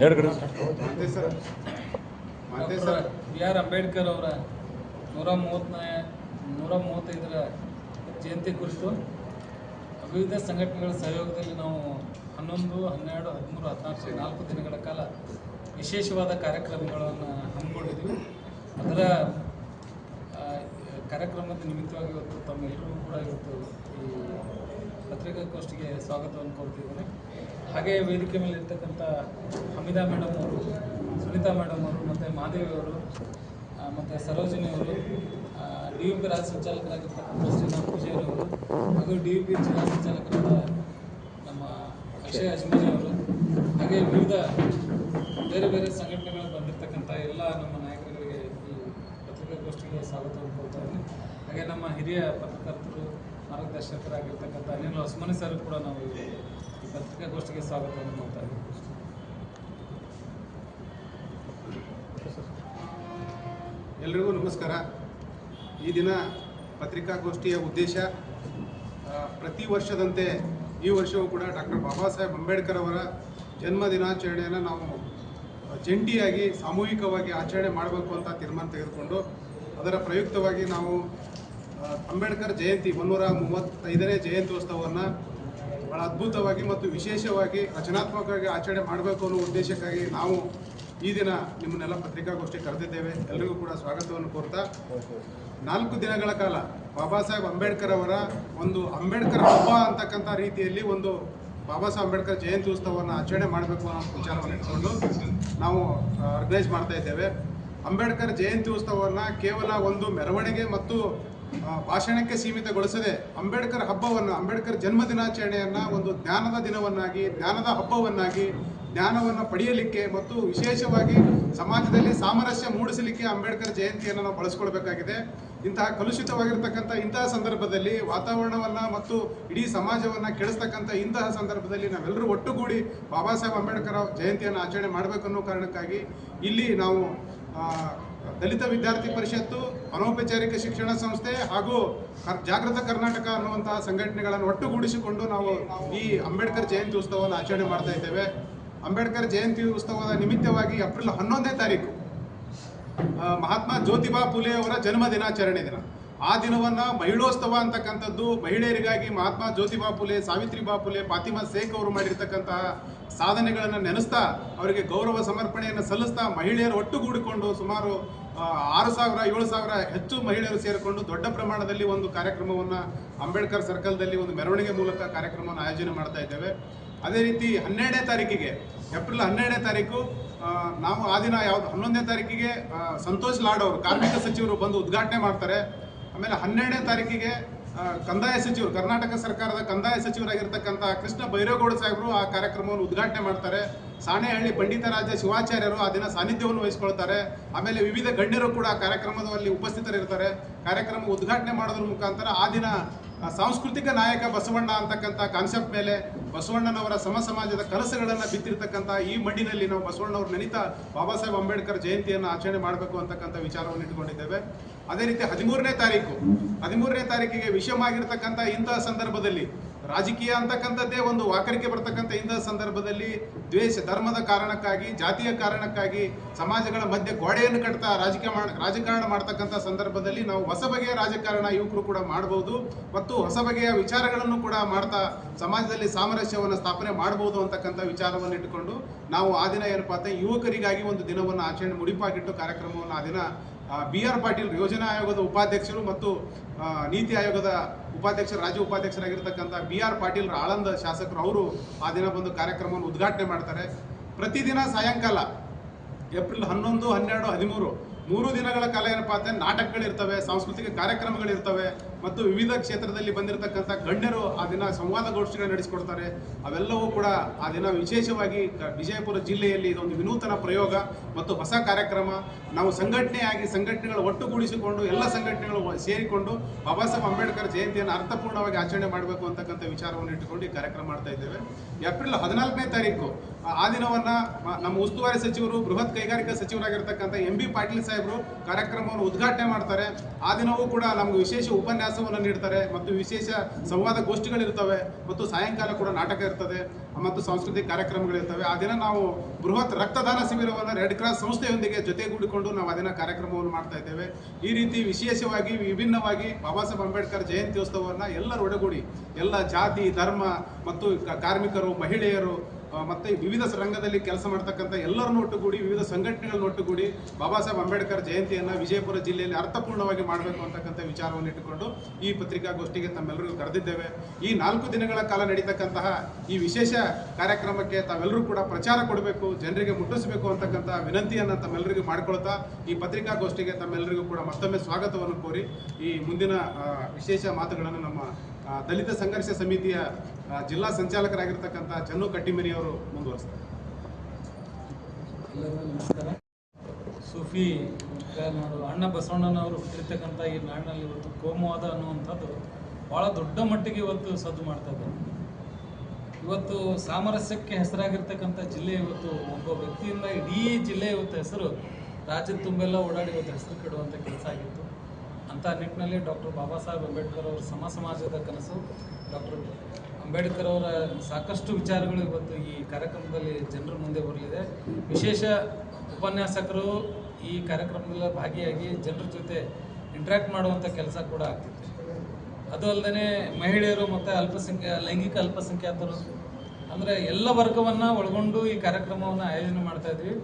ಹೇಳಿ ಕಡೆ ಸರ್ ಮಾತೆ ಸರ್. ಬಿ ಆರ್ ಅಂಬೇಡ್ಕರ್ ಅವರ ನೂರ ಮೂವತ್ತನೇ ನೂರ ಮೂವತ್ತೈದರ ಜಯಂತಿ ಕುರಿತು ವಿವಿಧ ಸಂಘಟನೆಗಳ ಸಹಯೋಗದಲ್ಲಿ ನಾವು ಹನ್ನೊಂದು ಹನ್ನೆರಡು ಹದಿಮೂರು ಹದಿನಾಲ್ಕು ನಾಲ್ಕು ದಿನಗಳ ಕಾಲ ವಿಶೇಷವಾದ ಕಾರ್ಯಕ್ರಮಗಳನ್ನು ಹಮ್ಮಿಕೊಂಡಿದ್ವಿ. ಅದರ ಕಾರ್ಯಕ್ರಮದ ನಿಮಿತ್ತವಾಗಿ ಇವತ್ತು ತಮ್ಮೆಲ್ಲರಿಗೂ ಕೂಡ ಇವತ್ತು ಈ ಪತ್ರಿಕಾಗೋಷ್ಠಿಗೆ ಸ್ವಾಗತವನ್ನು ಕೋರ್ತಿದ್ದೇನೆ. ಹಾಗೆ ವೇದಿಕೆ ಮೇಲೆ ಇರ್ತಕ್ಕಂಥ ಹಮಿದಾ ಮೇಡಮ್ ಅವರು, ಸುನೀತಾ ಮೇಡಮ್ ಅವರು, ಮತ್ತು ಮಾದೇವಿ ಅವರು ಮತ್ತು ಸರೋಜಿನಿ ಅವರು ಡಿ ಯು ಪಿ ರಾಜ್ಯ ಸಂಚಾಲಕರಾಗಿರ್ತಕ್ಕಂಥ ಶ್ರೀನಾಥ್ ಪೂಜಾರಿ ಅವರು, ಹಾಗೂ ಡಿ ಯು ಪಿ ಜಿಲ್ಲಾ ಸಂಚಾಲಕರಾದ ನಮ್ಮ ಅಕ್ಷಯ್ ಅಜ್ಮನಿ ಅವರು, ಹಾಗೆ ವಿವಿಧ ಬೇರೆ ಬೇರೆ ಸಂಘಟನೆಗಳು ಬಂದಿರತಕ್ಕಂಥ ಎಲ್ಲ ನಮ್ಮ ನಾಯಕರುಗಳಿಗೆ ಈ ಪತ್ರಿಕಾಗೋಷ್ಠಿಗೆ ಸ್ವಾಗತವನ್ನು ಕೊಡ್ತಾ ಇದ್ದೀನಿ. ಹಾಗೆ ನಮ್ಮ ಹಿರಿಯ ಪತ್ರಕರ್ತರು ಮಾರ್ಗದರ್ಶಕರಾಗಿರ್ತಕ್ಕಂಥ ಅನಿಲ್ ಹೊಸಮನಿ ಸರ್ ಕೂಡ ನಾವು ಈ ಪತ್ರಿಕಾಗೋಷ್ಠಿಗೆ ಸ್ವಾಗತವನ್ನು ಮಾಡ್ತಾ ಇದ್ದೀವಿ ಎಲ್ರಿಗೂ ನಮಸ್ಕಾರ. ಈ ದಿನ ಪತ್ರಿಕಾಗೋಷ್ಠಿಯ ಉದ್ದೇಶ ಪ್ರತಿ ವರ್ಷದಂತೆ ಈ ವರ್ಷವೂ ಕೂಡ ಡಾಕ್ಟರ್ ಬಾಬಾ ಸಾಹೇಬ್ ಅಂಬೇಡ್ಕರ್ ಅವರ ಜನ್ಮ ದಿನಾಚರಣೆಯನ್ನು ನಾವು ಜಂಟಿಯಾಗಿ, ಸಾಮೂಹಿಕವಾಗಿ ಆಚರಣೆ ಮಾಡಬೇಕು ಅಂತ ತೀರ್ಮಾನ ತೆಗೆದುಕೊಂಡು ಅದರ ಪ್ರಯುಕ್ತವಾಗಿ ನಾವು ಅಂಬೇಡ್ಕರ್ ಜಯಂತಿ, ಮುನ್ನೂರ ಮೂವತ್ತೈದನೇ ಜಯಂತ್ಯೋತ್ಸವವನ್ನು ಬಹಳ ಅದ್ಭುತವಾಗಿ ಮತ್ತು ವಿಶೇಷವಾಗಿ ರಚನಾತ್ಮಕವಾಗಿ ಆಚರಣೆ ಮಾಡಬೇಕು ಅನ್ನೋ ಉದ್ದೇಶಕ್ಕಾಗಿ ನಾವು ಈ ದಿನ ನಿಮ್ಮನ್ನೆಲ್ಲ ಪತ್ರಿಕಾಗೋಷ್ಠಿ ಕರೆದಿದ್ದೇವೆ. ಎಲ್ಲರಿಗೂ ಕೂಡ ಸ್ವಾಗತವನ್ನು ಕೋರ್ತಾ ನಾಲ್ಕು ದಿನಗಳ ಕಾಲ ಬಾಬಾ ಸಾಹೇಬ್ ಅಂಬೇಡ್ಕರ್ ಅವರ ಒಂದು ಅಂಬೇಡ್ಕರ್ ಹಬ್ಬ ಅಂತಕ್ಕಂಥ ರೀತಿಯಲ್ಲಿ ಒಂದು ಬಾಬಾ ಸಾಹೇಬ್ ಅಂಬೇಡ್ಕರ್ ಜಯಂತಿ ಉತ್ಸವವನ್ನು ಆಚರಣೆ ಮಾಡಬೇಕು ಅನ್ನೋ ವಿಚಾರವನ್ನು ಇಟ್ಕೊಂಡು ನಾವು ಆರ್ಗನೈಸ್ ಮಾಡ್ತಾ ಇದ್ದೇವೆ. ಅಂಬೇಡ್ಕರ್ ಜಯಂತಿ ಉತ್ಸವವನ್ನು ಕೇವಲ ಒಂದು ಮೆರವಣಿಗೆ ಮತ್ತು ಭಾಷಣಕ್ಕೆ ಸೀಮಿತಗೊಳಿಸದೆ ಅಂಬೇಡ್ಕರ್ ಹಬ್ಬವನ್ನು, ಅಂಬೇಡ್ಕರ್ ಜನ್ಮ ದಿನಾಚರಣೆಯನ್ನು ಒಂದು ಜ್ಞಾನದ ದಿನವನ್ನಾಗಿ ಜ್ಞಾನದ ಹಬ್ಬವನ್ನಾಗಿ ಜ್ಞಾನವನ್ನು ಪಡೆಯಲಿಕ್ಕೆ ಮತ್ತು ವಿಶೇಷವಾಗಿ ಸಮಾಜದಲ್ಲಿ ಸಾಮರಸ್ಯ ಮೂಡಿಸಲಿಕ್ಕೆ ಅಂಬೇಡ್ಕರ್ ಜಯಂತಿಯನ್ನು ನಾವು ಬಳಸ್ಕೊಳ್ಬೇಕಾಗಿದೆ. ಇಂತಹ ಕಲುಷಿತವಾಗಿರ್ತಕ್ಕಂಥ ಇಂತಹ ಸಂದರ್ಭದಲ್ಲಿ ವಾತಾವರಣವನ್ನು ಮತ್ತು ಇಡೀ ಸಮಾಜವನ್ನು ಕೆಡಿಸ್ತಕ್ಕಂಥ ಇಂತಹ ಸಂದರ್ಭದಲ್ಲಿ ನಾವೆಲ್ಲರೂ ಒಟ್ಟುಗೂಡಿ ಬಾಬಾ ಸಾಹೇಬ್ ಅಂಬೇಡ್ಕರ್ ಜಯಂತಿಯನ್ನು ಆಚರಣೆ ಮಾಡಬೇಕನ್ನೋ ಕಾರಣಕ್ಕಾಗಿ ಇಲ್ಲಿ ನಾವು ದಲಿತ ವಿದ್ಯಾರ್ಥಿ ಪರಿಷತ್ತು, ಅನೌಪಚಾರಿಕ ಶಿಕ್ಷಣ ಸಂಸ್ಥೆ ಹಾಗೂ ಜಾಗೃತ ಕರ್ನಾಟಕ ಅನ್ನುವಂತಹ ಸಂಘಟನೆಗಳನ್ನು ಒಟ್ಟುಗೂಡಿಸಿಕೊಂಡು ನಾವು ಈ ಅಂಬೇಡ್ಕರ್ ಜಯಂತಿ ಉತ್ಸವವನ್ನು ಆಚರಣೆ ಮಾಡ್ತಾ ಇದ್ದೇವೆ. ಅಂಬೇಡ್ಕರ್ ಜಯಂತಿ ಉತ್ಸವದ ನಿಮಿತ್ತವಾಗಿ ಏಪ್ರಿಲ್ ಹನ್ನೊಂದನೇ ತಾರೀಕು ಮಹಾತ್ಮ ಜ್ಯೋತಿಬಾ ಫುಲೆ ಅವರ ಜನ್ಮ ದಿನಾಚರಣೆ ದಿನ. ಆ ದಿನವನ್ನ ಮಹಿಳೋತ್ಸವ ಅಂತಕ್ಕಂಥದ್ದು ಮಹಿಳೆಯರಿಗಾಗಿ ಮಹಾತ್ಮ ಜ್ಯೋತಿಬಾ ಫುಲೆ, ಸಾವಿತ್ರಿಬಾ ಫುಲೆ, ಫಾತಿಮಾ ಶೇಖ್ ಅವರು ಮಾಡಿರ್ತಕ್ಕಂತಹ ಸಾಧನೆಗಳನ್ನು ನೆನೆಸ್ತಾ ಅವರಿಗೆ ಗೌರವ ಸಮರ್ಪಣೆಯನ್ನು ಸಲ್ಲಿಸ್ತಾ ಮಹಿಳೆಯರು ಒಟ್ಟುಗೂಡಿಕೊಂಡು ಸುಮಾರು ಆರು ಸಾವಿರ, ಏಳು ಸಾವಿರ ಹೆಚ್ಚು ಮಹಿಳೆಯರು ಸೇರಿಕೊಂಡು ದೊಡ್ಡ ಪ್ರಮಾಣದಲ್ಲಿ ಒಂದು ಕಾರ್ಯಕ್ರಮವನ್ನು ಅಂಬೇಡ್ಕರ್ ಸರ್ಕಲ್ದಲ್ಲಿ ಒಂದು ಮೆರವಣಿಗೆ ಮೂಲಕ ಕಾರ್ಯಕ್ರಮವನ್ನು ಆಯೋಜನೆ ಮಾಡ್ತಾ ಇದ್ದೇವೆ. ಅದೇ ರೀತಿ ಹನ್ನೆರಡನೇ ತಾರೀಕಿಗೆ, ಏಪ್ರಿಲ್ ಹನ್ನೆರಡನೇ ತಾರೀಕು ನಾವು ಆ ದಿನ ಯಾವ್ದು ಹನ್ನೊಂದನೇ ತಾರೀಕಿಗೆ ಸಂತೋಷ್ ಲಾಡ್ ಅವರು ಕಾರ್ಮಿಕ ಸಚಿವರು ಬಂದು ಉದ್ಘಾಟನೆ ಮಾಡ್ತಾರೆ. ಆಮೇಲೆ ಹನ್ನೆರಡನೇ ತಾರೀಕಿಗೆ ಕಂದಾಯ ಸಚಿವರು, ಕರ್ನಾಟಕ ಸರ್ಕಾರದ ಕಂದಾಯ ಸಚಿವರಾಗಿರ್ತಕ್ಕಂಥ ಕೃಷ್ಣ ಬೈರೇಗೌಡ ಸಾಹೇಬರು ಆ ಕಾರ್ಯಕ್ರಮವನ್ನು ಉದ್ಘಾಟನೆ ಮಾಡ್ತಾರೆ. ಸಾಣೆಹಳ್ಳಿ ಪಂಡಿತರಾಜ ಶಿವಾಚಾರ್ಯರು ಆ ದಿನ ಸಾನ್ನಿಧ್ಯವನ್ನು ವಹಿಸ್ಕೊಳ್ತಾರೆ. ಆಮೇಲೆ ವಿವಿಧ ಗಣ್ಯರು ಕೂಡ ಕಾರ್ಯಕ್ರಮದಲ್ಲಿ ಉಪಸ್ಥಿತರಿರ್ತಾರೆ. ಕಾರ್ಯಕ್ರಮ ಉದ್ಘಾಟನೆ ಮಾಡೋದ್ರ ಮುಖಾಂತರ ಆ ದಿನ ಸಾಂಸ್ಕೃತಿಕ ನಾಯಕ ಬಸವಣ್ಣ ಅಂತಕ್ಕಂಥ ಕಾನ್ಸೆಪ್ಟ್ ಮೇಲೆ ಬಸವಣ್ಣನವರ ಸಮ ಸಮಾಜದ ಕನಸುಗಳನ್ನು ಬಿತ್ತಿರ್ತಕ್ಕಂಥ ಈ ಮಣ್ಣಿನಲ್ಲಿ ನಾವು ಬಸವಣ್ಣವ್ರ ನೆನಿತ ಬಾಬಾ ಸಾಹೇಬ್ ಅಂಬೇಡ್ಕರ್ ಜಯಂತಿಯನ್ನು ಆಚರಣೆ ಮಾಡಬೇಕು ಅಂತಕ್ಕಂಥ ವಿಚಾರವನ್ನು ಇಟ್ಕೊಂಡಿದ್ದೇವೆ. ಅದೇ ರೀತಿ ಹದಿಮೂರನೇ ತಾರೀಕು, ಹದಿಮೂರನೇ ತಾರೀಕಿಗೆ ವಿಷಯವಾಗಿರ್ತಕ್ಕಂಥ ಇಂತಹ ಸಂದರ್ಭದಲ್ಲಿ, ರಾಜಕೀಯ ಅಂತಕ್ಕಂಥದ್ದೇ ಒಂದು ವಾಕರಿಕೆ ಬರ್ತಕ್ಕಂಥ ಇಂತಹ ಸಂದರ್ಭದಲ್ಲಿ ದ್ವೇಷ, ಧರ್ಮದ ಕಾರಣಕ್ಕಾಗಿ, ಜಾತಿಯ ಕಾರಣಕ್ಕಾಗಿ ಸಮಾಜಗಳ ಮಧ್ಯೆ ಗೋಡೆಯನ್ನು ಕಟ್ತಾ ರಾಜಕೀಯ ರಾಜಕಾರಣ ಮಾಡ್ತಕ್ಕಂಥ ಸಂದರ್ಭದಲ್ಲಿ ನಾವು ಹೊಸ ಬಗೆಯ ರಾಜಕಾರಣ ಯುವಕರು ಕೂಡ ಮಾಡಬಹುದು ಮತ್ತು ಹೊಸ ಬಗೆಯ ವಿಚಾರಗಳನ್ನು ಕೂಡ ಮಾಡ್ತಾ ಸಮಾಜದಲ್ಲಿ ಸಾಮರಸ್ಯವನ್ನು ಸ್ಥಾಪನೆ ಮಾಡಬಹುದು ಅಂತಕ್ಕಂಥ ವಿಚಾರವನ್ನು ಇಟ್ಟುಕೊಂಡು ನಾವು ಆ ದಿನ ಏನಪ್ಪಾ ಅಂತ ಯುವಕರಿಗಾಗಿ ಒಂದು ದಿನವನ್ನು ಆಚರಣೆ ಮುಡಿಪಾಗಿಟ್ಟು ಕಾರ್ಯಕ್ರಮವನ್ನು ಆ ದಿನ ಬಿ ಆರ್ ಪಾಟೀಲ್ ಯೋಜನಾ ಆಯೋಗದ ಉಪಾಧ್ಯಕ್ಷರು ಮತ್ತು ನೀತಿ ಆಯೋಗದ ಉಪಾಧ್ಯಕ್ಷರು ರಾಜ್ಯ ಉಪಾಧ್ಯಕ್ಷರಾಗಿರ್ತಕ್ಕಂಥ ಬಿ ಆರ್ ಪಾಟೀಲ್ ಆಳಂದ ಶಾಸಕರು ಅವರು ಆ ದಿನ ಬಂದು ಕಾರ್ಯಕ್ರಮವನ್ನು ಉದ್ಘಾಟನೆ ಮಾಡ್ತಾರೆ. ಪ್ರತಿದಿನ ಸಾಯಂಕಾಲ, ಏಪ್ರಿಲ್ ಹನ್ನೊಂದು, ಹನ್ನೆರಡು, ಹದಿಮೂರು, ಮೂರು ದಿನಗಳ ಕಾಲ ಏನಪ್ಪಾ ಅಂದ್ರೆ ನಾಟಕಗಳಿರ್ತವೆ, ಸಾಂಸ್ಕೃತಿಕ ಕಾರ್ಯಕ್ರಮಗಳಿರ್ತವೆ. ಮತ್ತು ವಿವಿಧ ಕ್ಷೇತ್ರದಲ್ಲಿ ಬಂದಿರತಕ್ಕಂಥ ಗಣ್ಯರು ಆ ದಿನ ಸಂವಾದಗೋಷ್ಠಿಗಳನ್ನು ನಡೆಸಿಕೊಡ್ತಾರೆ. ಅವೆಲ್ಲವೂ ಕೂಡ ಆ ದಿನ ವಿಶೇಷವಾಗಿ ವಿಜಯಪುರ ಜಿಲ್ಲೆಯಲ್ಲಿ ಇದೊಂದು ವಿನೂತನ ಪ್ರಯೋಗ ಮತ್ತು ಹೊಸ ಕಾರ್ಯಕ್ರಮ. ನಾವು ಸಂಘಟನೆಯಾಗಿ ಸಂಘಟನೆಗಳು ಒಟ್ಟುಗೂಡಿಸಿಕೊಂಡು ಎಲ್ಲ ಸಂಘಟನೆಗಳು ಸೇರಿಕೊಂಡು ಬಾಬಾ ಸಾಹೇಬ್ ಅಂಬೇಡ್ಕರ್ ಜಯಂತಿಯನ್ನು ಅರ್ಥಪೂರ್ಣವಾಗಿ ಆಚರಣೆ ಮಾಡಬೇಕು ಅಂತಕ್ಕಂಥ ವಿಚಾರವನ್ನು ಇಟ್ಟುಕೊಂಡು ಈ ಕಾರ್ಯಕ್ರಮ ಮಾಡ್ತಾ ಇದ್ದೇವೆ. ಏಪ್ರಿಲ್ ಹದಿನಾಲ್ಕನೇ ತಾರೀಕು, ಆ- ದಿನವನ್ನು ನಮ್ಮ ಉಸ್ತುವಾರಿ ಸಚಿವರು, ಬೃಹತ್ ಕೈಗಾರಿಕಾ ಸಚಿವರಾಗಿರ್ತಕ್ಕಂಥ ಎಂ ಬಿ ಪಾಟೀಲ್ ಸಾಹೇಬ್ ಸಾಹೇಬರು ಕಾರ್ಯಕ್ರಮವನ್ನು ಉದ್ಘಾಟನೆ ಮಾಡ್ತಾರೆ. ಆ ದಿನವೂ ಕೂಡ ನಮಗೆ ವಿಶೇಷ ಉಪನ್ಯಾಸವನ್ನು ನೀಡ್ತಾರೆ ಮತ್ತು ವಿಶೇಷ ಸಂವಾದ ಗೋಷ್ಠಿಗಳಿರ್ತವೆ ಮತ್ತು ಸಾಯಂಕಾಲ ಕೂಡ ನಾಟಕ ಇರ್ತದೆ ಮತ್ತು ಸಾಂಸ್ಕೃತಿಕ ಕಾರ್ಯಕ್ರಮಗಳಿರ್ತವೆ. ಆ ದಿನ ನಾವು ಬೃಹತ್ ರಕ್ತದಾನ ಶಿಬಿರವನ್ನು ರೆಡ್ ಕ್ರಾಸ್ ಸಂಸ್ಥೆಯೊಂದಿಗೆ ಜೊತೆಗೂಡಿಕೊಂಡು ನಾವು ಆ ಕಾರ್ಯಕ್ರಮವನ್ನು ಮಾಡ್ತಾ ಇದ್ದೇವೆ. ಈ ರೀತಿ ವಿಶೇಷವಾಗಿ, ವಿಭಿನ್ನವಾಗಿ ಬಾಬಾ ಸಾಹೇಬ್ ಅಂಬೇಡ್ಕರ್ ಜಯಂತ್ಯೋತ್ಸವವನ್ನು ಎಲ್ಲರೂ ಒಡಗೂಡಿ, ಎಲ್ಲ ಜಾತಿ, ಧರ್ಮ ಮತ್ತು ಕಾರ್ಮಿಕರು, ಮಹಿಳೆಯರು ಮತ್ತೆ ವಿವಿಧ ರಂಗದಲ್ಲಿ ಕೆಲಸ ಮಾಡ್ತಕ್ಕಂಥ ಎಲ್ಲರನ್ನು ಒಟ್ಟುಗೂಡಿ, ವಿವಿಧ ಸಂಘಟನೆಗಳನ್ನು ಒಟ್ಟುಗೂಡಿ ಬಾಬಾ ಸಾಹೇಬ್ ಅಂಬೇಡ್ಕರ್ ಜಯಂತಿಯನ್ನು ವಿಜಯಪುರ ಜಿಲ್ಲೆಯಲ್ಲಿ ಅರ್ಥಪೂರ್ಣವಾಗಿ ಮಾಡಬೇಕು ಅಂತಕ್ಕಂಥ ವಿಚಾರವನ್ನು ಇಟ್ಟುಕೊಂಡು ಈ ಪತ್ರಿಕಾಗೋಷ್ಠಿಗೆ ತಮ್ಮೆಲ್ಲರಿಗೂ ಕರೆದಿದ್ದೇವೆ. ಈ ನಾಲ್ಕು ದಿನಗಳ ಕಾಲ ನಡೀತಕ್ಕಂತಹ ಈ ವಿಶೇಷ ಕಾರ್ಯಕ್ರಮಕ್ಕೆ ತಾವೆಲ್ಲರೂ ಕೂಡ ಪ್ರಚಾರ ಕೊಡಬೇಕು, ಜನರಿಗೆ ಮುಟ್ಟಿಸಬೇಕು ಅಂತಕ್ಕಂಥ ವಿನಂತಿಯನ್ನು ತಮ್ಮೆಲ್ಲರಿಗೂ ಮಾಡಿಕೊಳ್ತಾ ಈ ಪತ್ರಿಕಾಗೋಷ್ಠಿಗೆ ತಮ್ಮೆಲ್ಲರಿಗೂ ಕೂಡ ಮತ್ತೊಮ್ಮೆ ಸ್ವಾಗತವನ್ನು ಕೋರಿ ಈ ಮುಂದಿನ ವಿಶೇಷ ಮಾತುಗಳನ್ನು ನಮ್ಮ ದಲಿತ ಸಂಘರ್ಷ ಸಮಿತಿಯ ಜಿಲ್ಲಾ ಸಂಚಾಲಕರಾಗಿರ್ತಕ್ಕಂಥ ಚನ್ನು ಕಟ್ಟಿಮನಿ ಅವರು ಮುಂದುವರಿಸ್ತಾರೆ. ಎಲ್ಲರಿಗೂ ನಮಸ್ಕಾರ. ಸೂಫಿ ನಾಡು ಅಣ್ಣ ಬಸವಣ್ಣನವರು ಹುಟ್ಟಿರ್ತಕ್ಕಂಥ ಈ ನಾಡಿನಲ್ಲಿ ಇವತ್ತು ಕೋಮುವಾದ ಅನ್ನುವಂಥದ್ದು ಭಾಳ ದೊಡ್ಡ ಮಟ್ಟಿಗೆ ಇವತ್ತು ಸದ್ದು ಮಾಡ್ತಾ ಇದ್ದಾರೆ ಇವತ್ತು ಸಾಮರಸ್ಯಕ್ಕೆ ಹೆಸರಾಗಿರ್ತಕ್ಕಂಥ ಜಿಲ್ಲೆ ಇವತ್ತು ಒಬ್ಬ ವ್ಯಕ್ತಿಯಿಂದ ಇಡೀ ಜಿಲ್ಲೆ ಇವತ್ತು ಹೆಸರು ರಾಜ್ಯದ ತುಂಬೆಲ್ಲ ಓಡಾಡಿ ಇವತ್ತು ಹೆಸರು ಕೆಡುವಂಥ ಕೆಲಸ ಆಗಿತ್ತು. ಅಂಥ ನಿಟ್ಟಿನಲ್ಲಿ ಡಾಕ್ಟರ್ ಬಾಬಾ ಸಾಹೇಬ್ ಅಂಬೇಡ್ಕರ್ ಅವರ ಸಮ ಸಮಾಜದ ಕನಸು ಡಾಕ್ಟರ್ ಅಂಬೇಡ್ಕರ್ ಅವರ ಸಾಕಷ್ಟು ವಿಚಾರಗಳು ಇವತ್ತು ಈ ಕಾರ್ಯಕ್ರಮದಲ್ಲಿ ಜನರ ಮುಂದೆ ಬರಲಿದೆ. ವಿಶೇಷ ಉಪನ್ಯಾಸಕರು ಈ ಕಾರ್ಯಕ್ರಮದಲ್ಲಿ ಭಾಗಿಯಾಗಿ ಜನರ ಜೊತೆ ಇಂಟ್ರ್ಯಾಕ್ಟ್ ಮಾಡುವಂಥ ಕೆಲಸ ಕೂಡ ಆಗ್ತಿತ್ತು. ಅದು ಅಲ್ಲದೆ ಮಹಿಳೆಯರು ಮತ್ತು ಅಲ್ಪಸಂಖ್ಯಾ, ಲೈಂಗಿಕ ಅಲ್ಪಸಂಖ್ಯಾತರು, ಅಂದರೆ ಎಲ್ಲ ವರ್ಗವನ್ನು ಒಳಗೊಂಡು ಈ ಕಾರ್ಯಕ್ರಮವನ್ನು ಆಯೋಜನೆ ಮಾಡ್ತಾ ಇದ್ವಿ.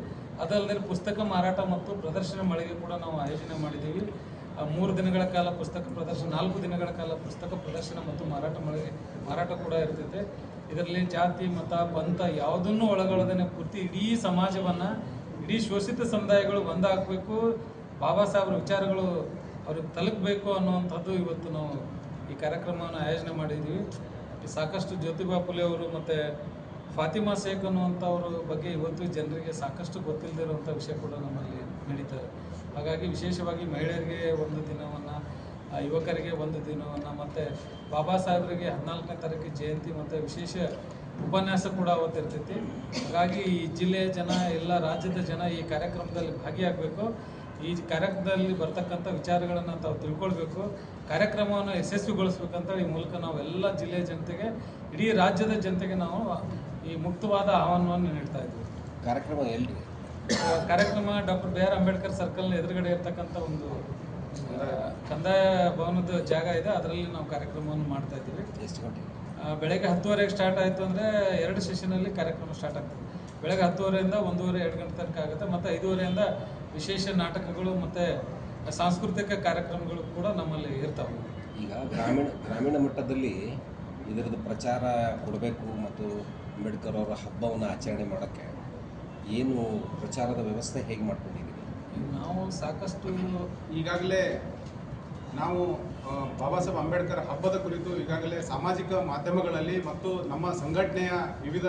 ಅದಲ್ಲದೆ ಪುಸ್ತಕ ಮಾರಾಟ ಮತ್ತು ಪ್ರದರ್ಶನ ಮಳಿಗೆ ಕೂಡ ನಾವು ಆಯೋಜನೆ ಮಾಡಿದ್ದೀವಿ. ಮೂರು ದಿನಗಳ ಕಾಲ ಪುಸ್ತಕ ಪ್ರದರ್ಶನ, ನಾಲ್ಕು ದಿನಗಳ ಕಾಲ ಪುಸ್ತಕ ಪ್ರದರ್ಶನ ಮತ್ತು ಮಾರಾಟ ಮಳಿಗೆ ಮಾರಾಟ ಕೂಡ ಇರ್ತೈತೆ. ಇದರಲ್ಲಿ ಜಾತಿ, ಮತ, ಪಂಥ ಯಾವುದನ್ನು ಒಳಗೊಳ್ಳದೇ ಪೂರ್ತಿ ಇಡೀ ಸಮಾಜವನ್ನು, ಇಡೀ ಶೋಷಿತ ಸಮುದಾಯಗಳು ಒಂದಾಗಬೇಕು. ಬಾಬಾ ಸಾಹೇಬ್ರ ವಿಚಾರಗಳು ಅವ್ರಿಗೆ ತಲುಪಬೇಕು ಅನ್ನುವಂಥದ್ದು ಇವತ್ತು ನಾವು ಈ ಕಾರ್ಯಕ್ರಮವನ್ನು ಆಯೋಜನೆ ಮಾಡಿದ್ದೀವಿ. ಸಾಕಷ್ಟು ಜ್ಯೋತಿಬಾ ಫುಲೆ ಅವರು ಮತ್ತು ಫಾತಿಮಾ ಶೇಖ್ ಅನ್ನುವಂಥವ್ರ ಬಗ್ಗೆ ಇವತ್ತು ಜನರಿಗೆ ಸಾಕಷ್ಟು ಗೊತ್ತಿಲ್ಲದೆ ಇರುವಂಥ ವಿಷಯ ಕೂಡ ನಮ್ಮಲ್ಲಿ ನಡೀತದೆ ಹಾಗಾಗಿ ವಿಶೇಷವಾಗಿ ಮಹಿಳೆಯರಿಗೆ ಒಂದು ದಿನವನ್ನು ಯುವಕರಿಗೆ ಒಂದು ದಿನವನ್ನು ಮತ್ತು ಬಾಬಾ ಸಾಹೇಬರಿಗೆ ಹದಿನಾಲ್ಕನೇ ತಾರೀಕು ಜಯಂತಿ ಮತ್ತು ವಿಶೇಷ ಉಪನ್ಯಾಸ ಕೂಡ ಅವತ್ತಿರ್ತೈತಿ. ಹಾಗಾಗಿ ಈ ಜಿಲ್ಲೆಯ ಜನ ಎಲ್ಲ ರಾಜ್ಯದ ಜನ ಈ ಕಾರ್ಯಕ್ರಮದಲ್ಲಿ ಭಾಗಿಯಾಗಬೇಕು. ಈ ಕಾರ್ಯಕ್ರಮದಲ್ಲಿ ಬರ್ತಕ್ಕಂಥ ವಿಚಾರಗಳನ್ನು ತಾವು ತಿಳ್ಕೊಳ್ಬೇಕು. ಕಾರ್ಯಕ್ರಮವನ್ನು ಯಶಸ್ವಿಗೊಳಿಸ್ಬೇಕಂತ ಈ ಮೂಲಕ ನಾವು ಎಲ್ಲ ಜಿಲ್ಲೆಯ ಜನತೆಗೆ ಇಡೀ ರಾಜ್ಯದ ಜನತೆಗೆ ನಾವು ಈ ಮುಕ್ತವಾದ ಆಹ್ವಾನವನ್ನು ನೀಡ್ತಾ ಇದ್ದೀವಿ ಕಾರ್ಯಕ್ರಮ ಎಲ್ರಿ ಆ, ಕಾರ್ಯಕ್ರಮ doctor B R Ambedkar circle ಎದುರುಗಡೆ ಇರ್ತಕ್ಕಂಥ ಒಂದು ಕಂದಾಯ ಭವನದ ಜಾಗ ಇದೆ. ಅದರಲ್ಲಿ ನಾವು ಕಾರ್ಯಕ್ರಮವನ್ನು ಮಾಡ್ತಾ ಇದ್ದೀವಿ. ಎಷ್ಟು ಗಂಟೆಗೆ ಬೆಳಗ್ಗೆ ಹತ್ತುವರೆಗೆ ಸ್ಟಾರ್ಟ್ ಆಯಿತು ಅಂದರೆ ಎರಡು ಸೆಷನಲ್ಲಿ ಕಾರ್ಯಕ್ರಮ ಸ್ಟಾರ್ಟ್ ಆಗ್ತದೆ. ಬೆಳಗ್ಗೆ ಹತ್ತುವರೆಯಿಂದ ಒಂದೂವರೆ ಎರಡು ಗಂಟೆ ತನಕ ಆಗುತ್ತೆ. ಮತ್ತು ಐದೂವರೆಯಿಂದ ವಿಶೇಷ ನಾಟಕಗಳು ಮತ್ತು ಸಾಂಸ್ಕೃತಿಕ ಕಾರ್ಯಕ್ರಮಗಳು ಕೂಡ ನಮ್ಮಲ್ಲಿ ಇರ್ತಾವೆ. ಈಗ ಗ್ರಾಮೀಣ ಗ್ರಾಮೀಣ ಮಟ್ಟದಲ್ಲಿ ಇದರದ್ದು ಪ್ರಚಾರ ಕೊಡಬೇಕು ಮತ್ತು ಅಂಬೇಡ್ಕರ್ ಅವರ ಹಬ್ಬವನ್ನು ಆಚರಣೆ ಮಾಡೋಕ್ಕೆ ಏನು ಪ್ರಚಾರದ ವ್ಯವಸ್ಥೆ ಹೇಗೆ ಮಾಡ್ಕೊಂಡಿದ್ದೀವಿ ನಾವು ಸಾಕಷ್ಟು ಈಗಾಗಲೇ ನಾವು ಬಾಬಾ ಸಾಹೇಬ್ ಅಂಬೇಡ್ಕರ್ ಹಬ್ಬದ ಕುರಿತು ಈಗಾಗಲೇ ಸಾಮಾಜಿಕ ಮಾಧ್ಯಮಗಳಲ್ಲಿ ಮತ್ತು ನಮ್ಮ ಸಂಘಟನೆಯ ವಿವಿಧ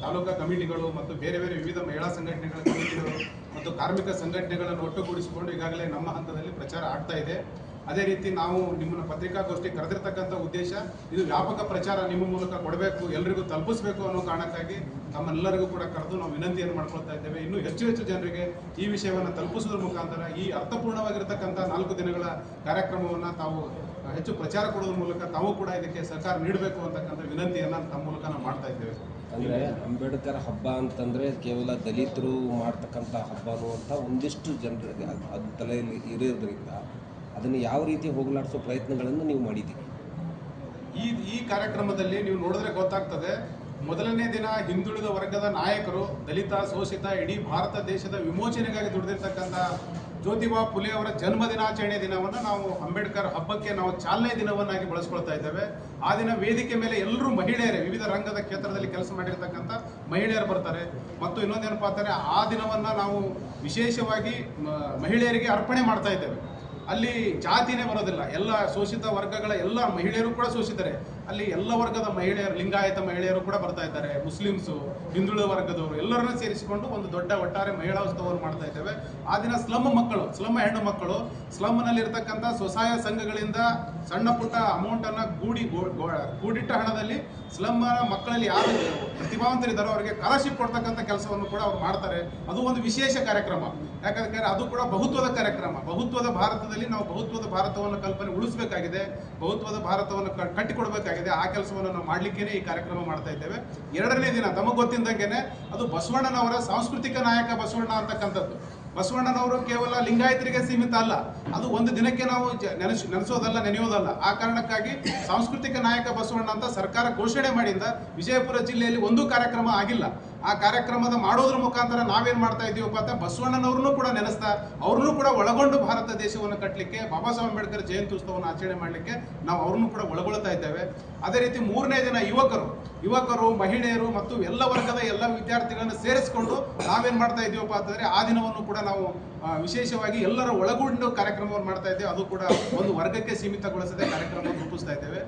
ತಾಲೂಕಾ ಕಮಿಟಿಗಳು ಮತ್ತು ಬೇರೆ ಬೇರೆ ವಿವಿಧ ಮಹಿಳಾ ಸಂಘಟನೆಗಳ ಕಮಿಟಿಗಳು ಮತ್ತು ಕಾರ್ಮಿಕ ಸಂಘಟನೆಗಳನ್ನು ಒಟ್ಟುಗೂಡಿಸಿಕೊಂಡು ಈಗಾಗಲೇ ನಮ್ಮ ಹಂತದಲ್ಲಿ ಪ್ರಚಾರ ಆಗ್ತಾ ಇದೆ. ಅದೇ ರೀತಿ ನಾವು ನಿಮ್ಮನ್ನು ಪತ್ರಿಕಾಗೋಷ್ಠಿ ಕರೆದಿರ್ತಕ್ಕಂಥ ಉದ್ದೇಶ, ಇದು ವ್ಯಾಪಕ ಪ್ರಚಾರ ನಿಮ್ಮ ಮೂಲಕ ಕೊಡಬೇಕು, ಎಲ್ರಿಗೂ ತಲುಪಿಸಬೇಕು ಅನ್ನೋ ಕಾರಣಕ್ಕಾಗಿ ತಮ್ಮೆಲ್ಲರಿಗೂ ಕೂಡ ಕರೆದು ನಾವು ವಿನಂತಿಯನ್ನು ಮಾಡ್ಕೊಳ್ತಾ ಇದ್ದೇವೆ. ಇನ್ನೂ ಹೆಚ್ಚು ಹೆಚ್ಚು ಜನರಿಗೆ ಈ ವಿಷಯವನ್ನು ತಲುಪಿಸೋದ್ರ ಮುಖಾಂತರ ಈ ಅರ್ಥಪೂರ್ಣವಾಗಿರ್ತಕ್ಕಂಥ ನಾಲ್ಕು ದಿನಗಳ ಕಾರ್ಯಕ್ರಮವನ್ನು ತಾವು ಹೆಚ್ಚು ಪ್ರಚಾರ ಕೊಡೋದ್ರ ಮೂಲಕ ತಾವು ಕೂಡ ಇದಕ್ಕೆ ಸಹಕಾರ ನೀಡಬೇಕು ಅಂತಕ್ಕಂಥ ವಿನಂತಿಯನ್ನು ತಮ್ಮ ಮೂಲಕ ನಾವು ಮಾಡ್ತಾ ಇದ್ದೇವೆ. ಅಂದರೆ ಅಂಬೇಡ್ಕರ್ ಹಬ್ಬ ಅಂತಂದರೆ ಕೇವಲ ದಲಿತರು ಮಾಡ್ತಕ್ಕಂಥ ಹಬ್ಬ ಅನ್ನುವಂಥ ಒಂದಿಷ್ಟು ಜನರಿಗೆ ಅದು ಅದು ತಲೆಯಲ್ಲಿ ಇರೋದ್ರಿಂದ ಅದನ್ನು ಯಾವ ರೀತಿ ಹೋಗಲಾಡಿಸೋ ಪ್ರಯತ್ನಗಳನ್ನು ನೀವು ಮಾಡಿದ್ದೀರಿ? ಈ ಈ ಕಾರ್ಯಕ್ರಮದಲ್ಲಿ ನೀವು ನೋಡಿದ್ರೆ ಗೊತ್ತಾಗ್ತದೆ, ಮೊದಲನೇ ದಿನ ಹಿಂದುಳಿದ ವರ್ಗದ ನಾಯಕರು, ದಲಿತ, ಶೋಷಿತ, ಇಡೀ ಭಾರತ ದೇಶದ ವಿಮೋಚನೆಗಾಗಿ ದುಡಿದಿರ್ತಕ್ಕಂಥ ಜ್ಯೋತಿಬಾ ಫುಲೆ ಅವರ ಜನ್ಮ ದಿನಾಚರಣೆ ದಿನವನ್ನು ನಾವು ಅಂಬೇಡ್ಕರ್ ಹಬ್ಬಕ್ಕೆ ನಾವು ಚಾಲನೆ ದಿನವನ್ನಾಗಿ ಬಳಸ್ಕೊಳ್ತಾ ಇದ್ದೇವೆ. ಆ ದಿನ ವೇದಿಕೆ ಮೇಲೆ ಎಲ್ಲರೂ ಮಹಿಳೆಯರೇ, ವಿವಿಧ ರಂಗದ ಕ್ಷೇತ್ರದಲ್ಲಿ ಕೆಲಸ ಮಾಡಿರ್ತಕ್ಕಂಥ ಮಹಿಳೆಯರು ಬರ್ತಾರೆ. ಮತ್ತು ಇನ್ನೊಂದೇನಪ್ಪ ಅಂತಾರೆ ಆ ದಿನವನ್ನು ನಾವು ವಿಶೇಷವಾಗಿ ಮಹಿಳೆಯರಿಗೆ ಅರ್ಪಣೆ ಮಾಡ್ತಾ ಇದ್ದೇವೆ. ಅಲ್ಲಿ ಜಾತಿನೇ ಬರೋದಿಲ್ಲ. ಎಲ್ಲ ಶೋಷಿತ ವರ್ಗಗಳ ಎಲ್ಲ ಮಹಿಳೆಯರು ಕೂಡ ಶೋಷಿತರೆ. ಅಲ್ಲಿ ಎಲ್ಲ ವರ್ಗದ ಮಹಿಳೆಯರು, ಲಿಂಗಾಯತ ಮಹಿಳೆಯರು ಕೂಡ ಬರ್ತಾ ಇದ್ದಾರೆ. ಮುಸ್ಲಿಮ್ಸು, ಹಿಂದುಳಿದ ವರ್ಗದವರು ಎಲ್ಲರನ್ನ ಸೇರಿಸಿಕೊಂಡು ಒಂದು ದೊಡ್ಡ ಒಟ್ಟಾರೆ ಮಹಿಳಾ ಉತ್ಸವವನ್ನು ಮಾಡ್ತಾ ಇದ್ದೇವೆ. ಆ ದಿನ ಸ್ಲಮ್ ಮಕ್ಕಳು ಸ್ಲಮ್ ಹೆಣ್ಣು ಮಕ್ಕಳು ಸ್ಲಮ್ನಲ್ಲಿ ಇರ್ತಕ್ಕಂಥ ಸ್ವಸಹಾಯ ಸಂಘಗಳಿಂದ ಸಣ್ಣ ಪುಟ್ಟ ಅಮೌಂಟನ್ನು ಗೂಡಿ ಕೂಡಿಟ್ಟ ಹಣದಲ್ಲಿ ಸ್ಲಮ್ ಮಕ್ಕಳಲ್ಲಿ ಯಾರು ಪ್ರತಿಭಾವಂತರಿದ್ದಾರೋ ಅವರಿಗೆ ಸ್ಕಾಲರ್ಶಿಪ್ ಕೊಡ್ತಕ್ಕಂಥ ಕೆಲಸವನ್ನು ಕೂಡ ಅವ್ರು ಮಾಡ್ತಾರೆ. ಅದು ಒಂದು ವಿಶೇಷ ಕಾರ್ಯಕ್ರಮ. ಯಾಕಂದ್ರೆ ಅದು ಕೂಡ ಬಹುತ್ವದ ಕಾರ್ಯಕ್ರಮ. ಬಹುತ್ವದ ಭಾರತದಲ್ಲಿ ನಾವು ಬಹುತ್ವದ ಭಾರತವನ್ನು ಕಲ್ಪನೆ ಉಳಿಸಬೇಕಾಗಿದೆ. ಬಹುತ್ವದ ಭಾರತವನ್ನು ಕ- ಕಟ್ಟಿಕೊಡ್ಬೇಕಾಗಿದೆ ಆ ಕೆಲಸವನ್ನು ನಾವು ಮಾಡಲಿಕ್ಕೇನೆ ಈ ಕಾರ್ಯಕ್ರಮ ಮಾಡ್ತಾ ಇದ್ದೇವೆ. ಎರಡನೇ ದಿನ ತಮಗೆ ಗೊತ್ತಿದ್ದಂಗೆನೆ ಅದು ಬಸವಣ್ಣನವರ ಸಾಂಸ್ಕೃತಿಕ ನಾಯಕ ಬಸವಣ್ಣ ಅಂತಕ್ಕಂಥದ್ದು. ಬಸವಣ್ಣನವರು ಕೇವಲ ಲಿಂಗಾಯತರಿಗೆ ಸೀಮಿತ ಅಲ್ಲ, ಅದು ಒಂದು ದಿನಕ್ಕೆ ನಾವು ನೆನೆಸ್ ನೆನೆಸೋದಲ್ಲ, ನೆನೆಯೋದಲ್ಲ. ಆ ಕಾರಣಕ್ಕಾಗಿ ಸಾಂಸ್ಕೃತಿಕ ನಾಯಕ ಬಸವಣ್ಣ ಅಂತ ಸರ್ಕಾರ ಘೋಷಣೆ ಮಾಡಿಂದ ವಿಜಯಪುರ ಜಿಲ್ಲೆಯಲ್ಲಿ ಒಂದು ಕಾರ್ಯಕ್ರಮ ಆಗಿಲ್ಲ. ಆ ಕಾರ್ಯಕ್ರಮದ ಮಾಡೋದ್ರ ಮುಖಾಂತರ ನಾವೇನು ಮಾಡ್ತಾ ಇದ್ದೀವಪ್ಪ ಅಂತ ಬಸವಣ್ಣನವ್ರನ್ನೂ ಕೂಡ ನೆನೆಸ್ತಾ ಅವ್ರನ್ನೂ ಕೂಡ ಒಳಗೊಂಡು ಭಾರತ ದೇಶವನ್ನು ಕಟ್ಟಲಿಕ್ಕೆ ಬಾಬಾ ಸಾಹೇಬ್ ಅಂಬೇಡ್ಕರ್ ಜಯಂತಿ ಉತ್ಸವವನ್ನು ಆಚರಣೆ ಮಾಡಲಿಕ್ಕೆ ನಾವು ಅವ್ರನ್ನೂ ಕೂಡ ಒಳಗೊಳ್ತಾ ಇದ್ದೇವೆ. ಅದೇ ರೀತಿ ಮೂರನೇ ದಿನ ಯುವಕರು ಯುವಕರು, ಮಹಿಳೆಯರು ಮತ್ತು ಎಲ್ಲ ವರ್ಗದ ಎಲ್ಲ ವಿದ್ಯಾರ್ಥಿಗಳನ್ನು ಸೇರಿಸಿಕೊಂಡು ನಾವೇನು ಮಾಡ್ತಾ ಇದ್ದೀವಪ್ಪ ಅಂತಂದ್ರೆ ಆ ದಿನವನ್ನು ಕೂಡ ನಾವು ವಿಶೇಷವಾಗಿ ಎಲ್ಲರ ಒಳಗೊಂಡು ಕಾರ್ಯಕ್ರಮವನ್ನು ಮಾಡ್ತಾ ಇದ್ದೇವೆ. ಅದು ಕೂಡ ಒಂದು ವರ್ಗಕ್ಕೆ ಸೀಮಿತಗೊಳಿಸದೆ ಕಾರ್ಯಕ್ರಮವನ್ನು ರೂಪಿಸ್ತಾ ಇದ್ದೇವೆ.